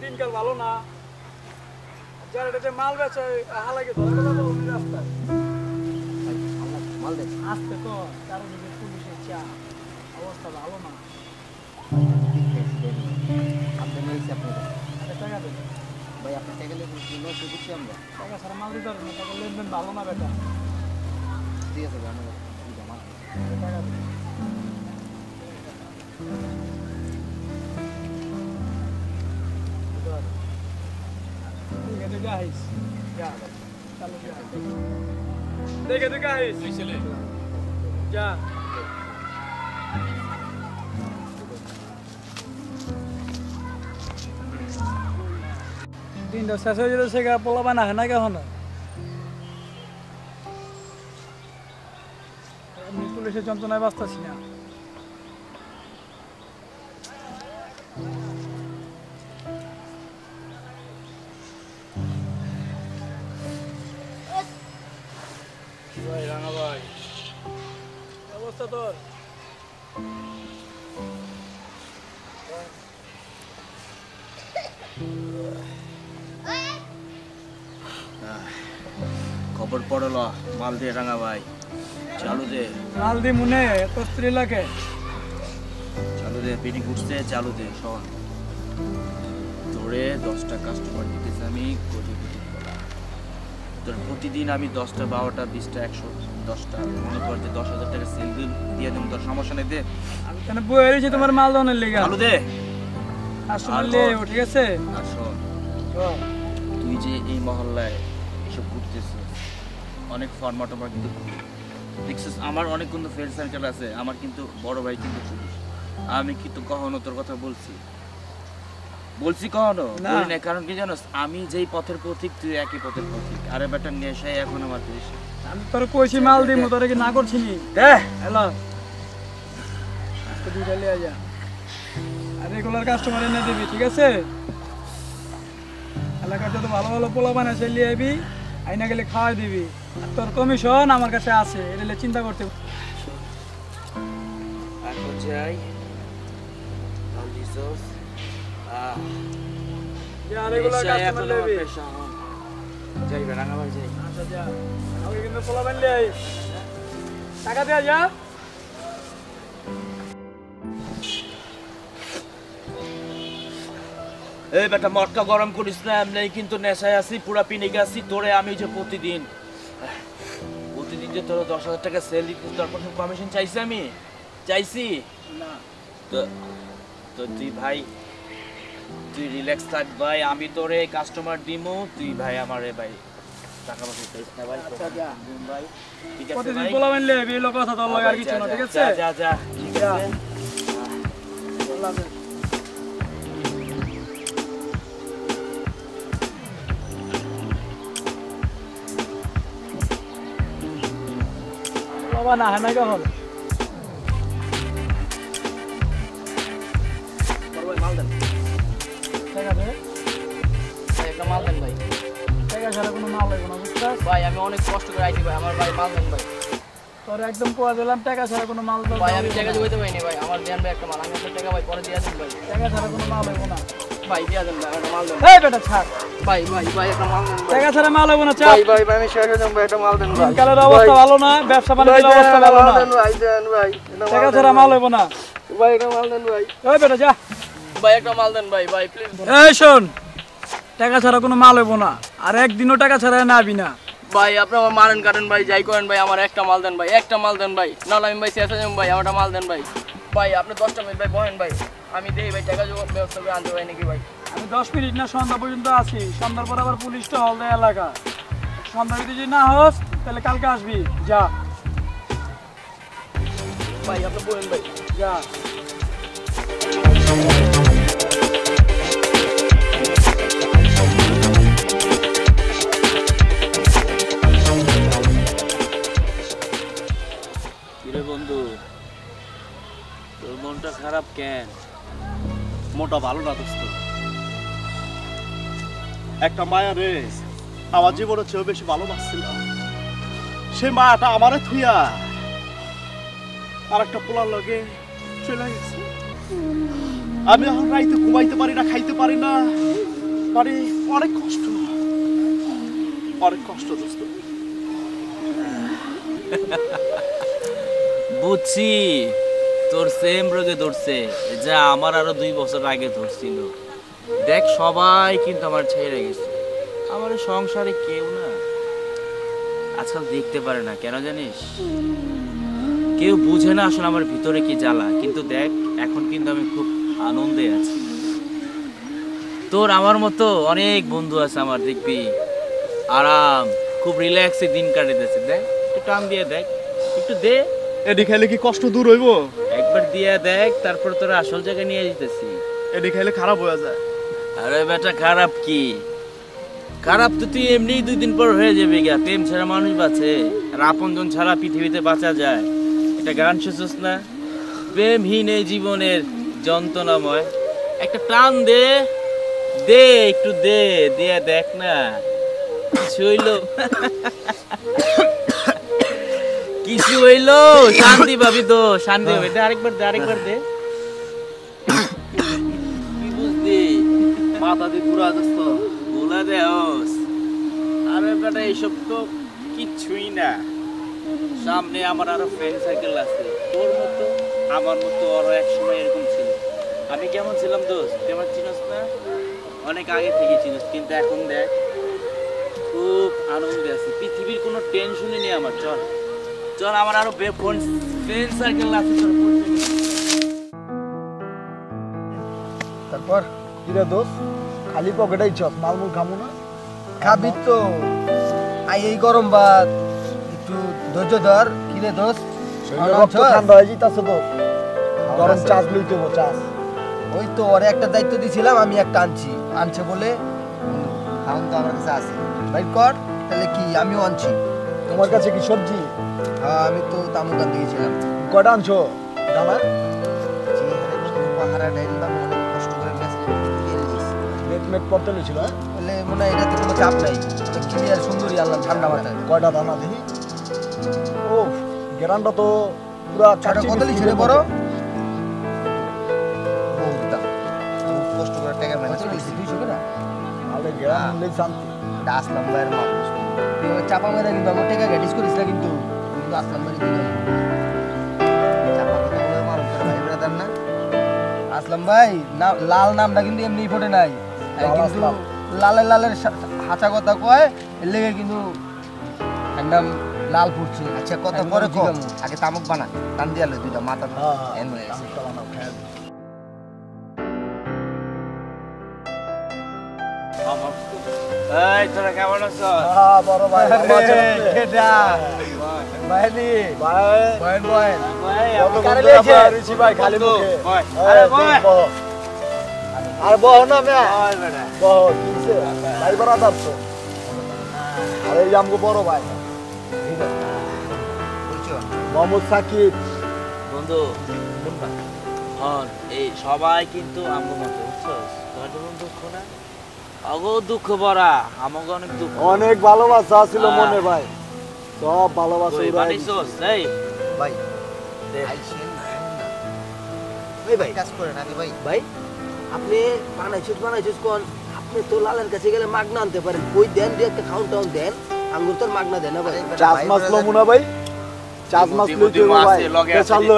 দিনকাল ভালো না। যারা এটাতে মাল বেচে হালাকে ধরে কথা বলো নি রাস্তায়। মাল দে। আসতে তো চারিদিকে পুলিশের চা অবস্থা ভালো না। আপনি মেরেছি আপনাদের। টাকা দেবে ভাই আপনার টাকা নষ্ট দিচ্ছি আমরা। টাকা ছাড়া মাল দিতে পারবে টাকা লেনদেন ভালো না বেটা। ঠিক আছে টাকা চালু যা দেখে দেখে আইস যা দিনটা শেষ হয়ে যেতে সে পোলা বানা হয় না আমি পুলিশের যন্ত্রণায় বাঁচতেছি না। অবস্থা তোর? খবর পড়ল মাল দিয়ে রাঙা ভাই। চালু দে। মাল দি মুনে তোর স্ত্রী লাগে। চালু দে পিটি উঠছে চালু দে শোন। তোরে দশটা কাস্টমার দিতেছি আমি কোটি কোটি। তোর প্রতিদিন আমি দশটা বারোটা বিশটা একশো দশটা মনে কর যে দশ হাজার টাকা সেল দিন দিয়ে দেবো তোর সমস্যা নেই দে। আমি কেন বয়ে রয়েছি তোমার মাল দনের লেগে। চালু দে। আসলে লে বল। ঠিক আছে? আর তুই যে এই মহল্লায় এসব ঘুরতেছিস অনেক ফর্মা টর্মা কিন্তু। দেখছিস আমার অনেক কিন্তু ফ্রেন্ড সার্কেল আছে আমার কিন্তু বড় ভাই কিন্তু আমি কিন্তু কখনো তোর কথা বলছি। বলছি কখনো? না। বলি না কারণ কি জানো আমি যেই পথের পথিক তুই একই পথের পথিক আরে বেটা নেশাই এখন আমার দেশ। আমি তোর কইছি মাল দিমু তোরে কি না করছি নি দে। হ্যালো। দুইটা লিয়ে যা। আর রেগুলার কাস্টমার এনে দিবি ঠিক আছে? এলাকার যত ভালো ভালো পোলা বানায় লিয়ে আবি আইনা গেলে খাওয়াই দিবি। আর তোর কমিশন আমার কাছে আছে এটা নিয়ে চিন্তা করতে এখন যাই। টাকা যা এই বেটা মটকা গরম করিস না এমনি কিন্তু নেশায় আছি পুরা পিনে গেছি তোরে আমি যে প্রতিদিন প্রতিদিন যে তোর দশ হাজার টাকা সেল দিতে তোর প্রথম কমিশন চাইছি আমি? চাইছি? না। তো তো তুই ভাই তুই রিল্যাক্স থাক ভাই আমি তোরে কাস্টমার দিমু তুই ভাই আমারে ভাই টাকা পয়সা চাইছ না ভাই আচ্ছা, যা। দিন ভাই। ঠিক আছে প্রতিদিন ভাই? পোলা এই লোক কথা তোর লাগে আর কিছু না ঠিক আছে? যা যা যা ঠিক আছে। বাবা না হয় মাল দেন। মাল দেন ভাই। টাকা ছাড়া কোনো মাল লাগবে না বুঝছিস ভাই আমি অনেক কষ্ট করে আইছি ভাই আমার ভাই মাল দেন ভাই। তোর একদম পোয়া দিলাম টাকা ছাড়া কোনো মাল তো ভাই আমি টাকা জোগাইতে পারিনি ভাই আমার দেন ভাই একটা মাল আমি আপনার টাকা ভাই পরে দিয়ে দেন ভাই। টাকা ছাড়া কোনো মাল লাগবে না। ভাই দিয়ে দেন ভাই একটা মাল দেন এই বেটা ছাড় ভাই ভাই ভাই একটা মাল দেন টাকা ছাড়া মাল লাগবে না চাপ। ভাই ভাই ভাই আমি শেষ হয়ে ভাই একটা মাল দেন ভাই। দিনকালের অবস্থা ভালো না ব্যবসা বাণিজ্যের অবস্থা ভালো না। ভাই দেন ভাই টাকা ছাড়া মাল লাগবে না। ভাই একটা মাল দেন ভাই। ওই বেটা যা। ভাই একটা মাল দেন ভাই ভাই প্লিজ এই শোন টাকা ছাড়া কোনো মাল হইব না। আর একদিনও টাকা ছাড়া না আবি না। ভাই আপনি আমার মারেন কাটেন ভাই যাই করেন ভাই আমার একটা মাল দেন ভাই একটা মাল দেন ভাই। নাহলে আমি ভাই শেষ হয়ে যাব ভাই আমারটা মাল দেন ভাই। ভাই আপনি দশটা মিনিট ভাই বহেন ভাই আমি দেখি ভাই টাকা জোগাড় ব্যবস্থা করে আনতে পারি নাকি ভাই? আমি দশ মিনিট না সন্ধ্যা পর্যন্ত আছি সন্ধ্যার পর আবার পুলিশটা হল দেয় এলাকা। সন্ধ্যা যদি না হস তাহলে কালকে আসবি যা। ভাই আপনি বলেন ভাই। যা। কেন মোটা ভালো না দোস্ত। একটা মায়া রে, আমার জীবনের চেয়েও বেশি ভালোবাসছিলাম সে মায়াটা আমারে থুইয়া আর একটা পোলার লগে চলে গেছে। আমি এখন রাইতে ঘুমাইতে পারি না, খাইতে পারি না। মানে অনেক কষ্ট। অনেক কষ্ট দোস্ত। বুঝছি। তোর সেম রোগে ধরছে। যা আমার আরও দুই বছর আগে ধরছিল। দেখ, সবাই কিন্তু আমার ছেড়ে গেছে। আমার সংসারে কেউ না। আজকাল দেখতে পারে না, কেন জানিস? কেউ বুঝে না আসলে আমার ভিতরে কি জ্বালা। কিন্তু দেখ, এখন কিন্তু আমি খুব আনন্দে আছি। তোর আমার মতো অনেক বন্ধু আছে আমার, দেখবি। আরাম, খুব রিল্যাক্সে দিন কাটাইতেছে। দেখ, একটু টান দিয়ে দেখ। একটু দে। এডি খাইলে কি কষ্ট দূর হইব? একবার দিয়া দেখ তারপর তোরা আসল জায়গায় নিয়ে যেতেছি এডি খাইলে খারাপ হয়ে যায়। আরে বেটা খারাপ কি? খারাপ তো তুই এমনি দুই দিন পর হয়ে যাবে গা প্রেম ছাড়া মানুষ বাঁচে আর আপনজন ছাড়া পৃথিবীতে বাঁচা যায়। এটা গান শুনছিস না? প্রেমহীন এই জীবনের যন্ত্রণাময়। একটা টান দে দে একটু দে দিয়ে দেখ না কিছু হইল। শান্তি পাবি তো শান্তি হবে দে আরেকবার দে আরেকবার দে। কি বুঝলি মাথা দিয়ে পুরা দোস্ত। বলা দেওস আরে বেটা এইসব তো কিচ্ছুই না। সামনে আমার আরও ফ্রেন্ড সার্কেল আছে। তোর মতো আমার মতো আরও এক সময় এরকম ছিল। আমি কেমন ছিলাম দোস্ত? তুই আমার চিনস না? অনেক আগে থেকে চিনস কিন্তু এখন দেখ খুব আনন্দে আছি। পৃথিবীর কোনো টেনশনই নেই আমার চল। চল আমার আরও ফ্রেন্ড সার্কেল আছে চল। তারপর কিরে দোষ খালি পকেটাই চস মালমুল খামু না? খাবি তো। আই এই গরম ভাত একটু ধৈর্য ধর। কিরে দোষ ঠান্ডা হয়ে তো। গরম চাষ লইতে হব চাষ ওই তো ওরে একটা দায়িত্ব দিয়েছিলাম আমি একটা আনছি। আনছে বলে? এখন তো আমার কাছে আছে। ভাই কর তাহলে কি আমিও আনছি। তোমার কাছে কি সবজি? আমি তো তামুকান দিয়েছিলাম কটা আনছো? জানা পাহারা ডাইল বা অনেক কষ্ট করে মেসেজ মেট মেট লইছিল হ্যাঁ? বলে মনে হয় এটাতে কোনো চাপ নাই। ক্লিয়ার সুন্দরী আনলাম ঠান্ডা মাথায়। কয়টা দানা দেখি ও গেরানটা তো পুরা ছটা কত লিখছে বড়? কষ্ট করে টাকা ম্যানেজ করেছি দুইশো করে গেরান শান্তি আমার চাপা মেরে কিন্তু আমার টাকা গ্যাটিস করিস না কিন্তু। আসলাম ভাই দিলাম আসলাম ভাই না- লাল নামটা কিন্তু এমনি ফোটে নাই। কিন্তু আসলাম। লালের লালের হাঁচা কথা কয় লেগে কিন্তু একদম লাল ফুটছে। আচ্ছা কত পরে কম আগে তামুক বানা টান দিয়ালে দুইটা মাথা হ্যাঁ এন হয়ে গেছে। এই তোরা কেমন আছো হ্যাঁ বড় ভাই ভাই। বয়েন বয়েন ভাই খালি মুখে। আরে। বহ। না মে বহ কিসে ভাই তো আরে আমগো বড় ভাই। মোহাম্মদ সাকিব। বন্ধু হন এই সবাই কিন্তু আমগো মতো বুঝছস তোমার যেমন দুঃখ না অগো দুঃখ ভরা আমাকে অনেক দুঃখ। অনেক ভালোবাসা ছিল হ্যাঁ। মনে ভাই। সব ভালোবাসা উড়াই এই। ভাই আইছেন এই ভাই। কাজ করেন আগে ভাই। ভাই আপনি বানাইছুস বানাইছুস কোন? আপনি তো লালের কাছে গেলে মাগনা আনতে পারেন। কই দেন দিয়ে একটা খাউন টাউন দেন আঙ্গুর তোর মাগনা দেন ভাই। চাষ মাছ লমু না ভাই। চাষ মাছ হবে ভাই।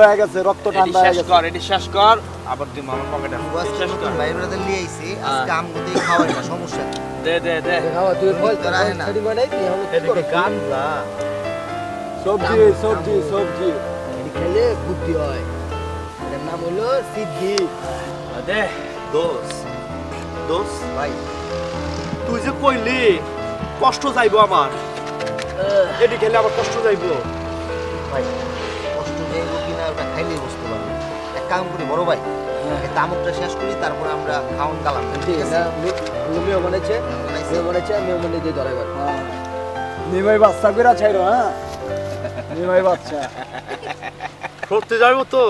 হয়ে গেছে রক্ত ঠান্ডা হয়ে শেষ গেছে। কর এটি শেষ কর। আবার তুই মামার পকেটে শেষ কর। ভাই ব্রাদার লিয়ে আইছি হ্যাঁ। আজকে খাওয়াই না সমস্যা দে দে দে। খাওয়া তুই ফল তোর আহে না। ছাড়ি বানাই তুই সবজি সবজি সবজি। এটি খেলে বুদ্ধি হয়। এর নাম হলো সিদ্ধি। দে দোষ। দোষ ভাই তুই যে কইলি কষ্ট যাইবো আমার। এটি খেলে আমার কষ্ট যাইবো। ভাই কষ্ট যাইব কিনা ওটা খাইলেই বুঝতে পারব। এক কাম করি বড় ভাই তামুকটা শেষ করি তারপরে আমরা খাওন আছে? মেয়ে বানাইছে। মেয়ে বানাইছে মেয়ে বানাই দিয়ে ধরাইবার নিমাই বাচ্চা কইরা ছাইরো হ্যাঁ? নিমাই বাচ্চা। সত্যি যাইবো তো?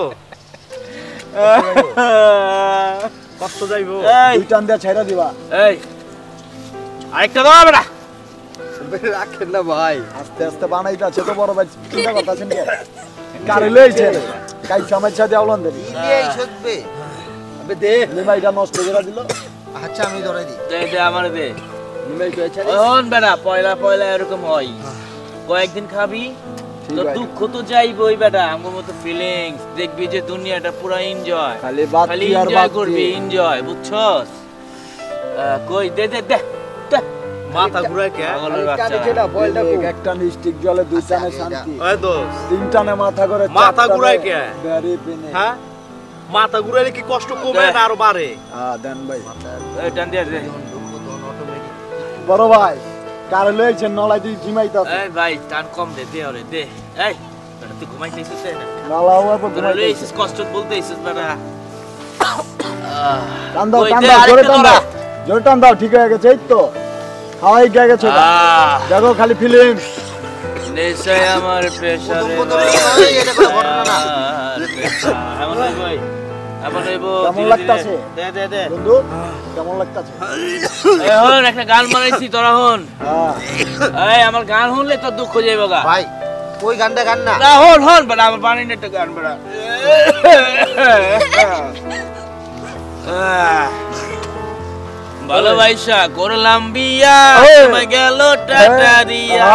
কষ্ট যাইবো। এই টান দিয়া ছাইরা দিবা। এই আরেকটা দাও বেটা। রাখেন না ভাই। আস্তে আস্তে বানাইতে আছে তো বড় ভাই চিন্তা করতেছেন কি? কারে লইছে কাই দেবি ইলিয়াই সদবে আবে দে। নিমাইটা নষ্ট করে দিল। আচ্ছা আমি ধরাই দিই। দে দে আমার দে। নিমাই কয়েছে হন বেড়া পয়লা পয়লা এরকম হয়। কয়েকদিন খাবি। দুঃখ তো যাইবই বেটা আমার মতো ফিলিংস দেখবি যে দুনিয়াটা পুরো এনজয় খালি বাদ খালি আর এনজয় বাদ করবি এনজয় বুঝছস? কই দে দে দে। মাথা ঘুরায় কে? যেটা বলটা একটা জলে দুই টানে আচ্ছা, শান্তি। ওই তিন টানে মাথা করে মাথা ঘুরায় কে? বেরি পিনে। হ্যাঁ? মাথা ঘুরাইলে কি কষ্ট কমে না আরও বাড়ে? হ্যাঁ দেন ভাই। এই টান দিয়ে দে। বড় ভাই কার লয়েছেন নলাই তুই জিমাইতাছ এই ভাই টান কম দে দে ওরে দে এই বেটা তুই ঘুমাইতেছিস তাই না নালা হওয়ার পর তোরা লইছিস কষ্ট বলতেছিস বেটা টান দাও টান দাও জোরে টান দাও জোরে টান দাও ঠিক হয়ে গেছে এই তো খাওয়াই গিয়ে গেছে দেখো খালি ফিলিংস নেশায় আমার পেশারে এটা কোনো ঘটনা না। হইব কেমন লাগতাছে? বন্ধু কেমন এখন একটা গান বানাইছি তোরা হন। হ্যাঁ। এই আমার গান শুনলে তোর দুঃখ যাইব গা। ভাই ওই গানটা গান না? হন হন বেটা আমার বানাই একটা গান বেটা ভালোবাসা করলাম বিয়া। সময় গেল টাটা এই, দিয়া।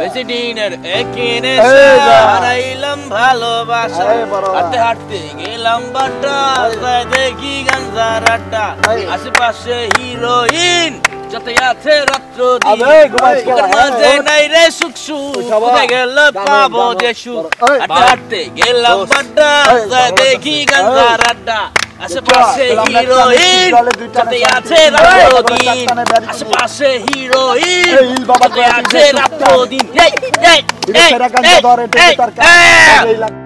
বেশি দিনের একেনে হারাইলাম ভালোবাসা। হাঁটতে হাঁটতে গেলাম বাটা দেখি গাঞ্জার আড্ডা আশেপাশে হিরোইন যত আছে রাত্র দিন। আবে, ঘুমাইস কেলা, ওদের মাঝে নাই রে সুখ সুখ কোথায় গেলে পাবো যে সুখ হাঁটতে হাঁটতে গেলাম বাড্ডা এই, যায় বড় দেখি। গাঞ্জার আড্ডা আশেপাশে হিরোইন শান্তি। আছে এই, রাত্র তারপরে দিন চারটানে বেরিয়ে আশেপাশে হিরোইন কয়েকদিন আছে যে রাত্র সুখটা। দিন এই এই এই। এই